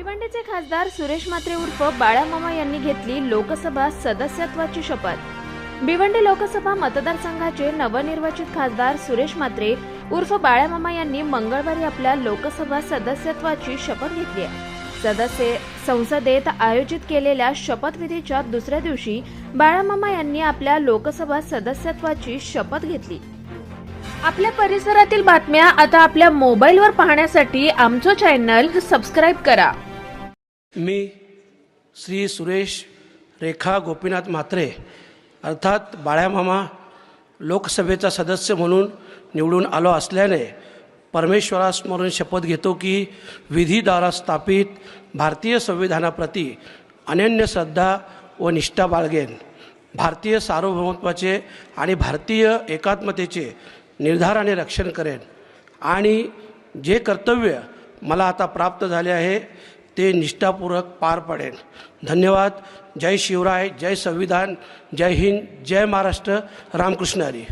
भिवंडीचे खासदार सुरेश म्हात्रे उर्फ बाळामामा यांनी घेतली लोकसभा सदस्यत्वाची शपथ. भिवंडी लोकसभा मतदारसंघाचे नवनिर्वाचित खासदार सुरेश म्हात्रे उर्फ बाळामामा यांनी मंगळवारी आपल्या लोकसभा सदस्यत्वाची शपथ घेतली आहे. सदस्य संसदेत आयोजित केलेल्या शपथविधीच्या दुसऱ्या दिवशी बाळामामा यांनी आपल्या लोकसभा सदस्यत्वाची शपथ घेतली. आपल्या परिसरातील बातम्या आता आपल्या मोबाईलवर पाहण्यासाठी आमचं चॅनल सबस्क्राईब करा. मी श्री सुरेश रेखा गोपीनाथ म्हात्रे अर्थात बाळ्यामामा लोकसभेचा सदस्य म्हणून निवडून आलो असल्याने परमेश्वरास्मरून शपथ घेतो की विधीद्वारा स्थापित भारतीय संविधानाप्रती अनन्य श्रद्धा व निष्ठा बाळगेन. भारतीय सार्वभौमत्वाचे आणि भारतीय एकात्मतेचे निर्धाराने रक्षण करेन. आणि जे कर्तव्य मला आता प्राप्त झाले आहे ते निष्ठापूर्वक पार पडेल. धन्यवाद. जय शिवराय. जय संविधान. जय हिंद. जय महाराष्ट्र. रामकृष्ण हरी.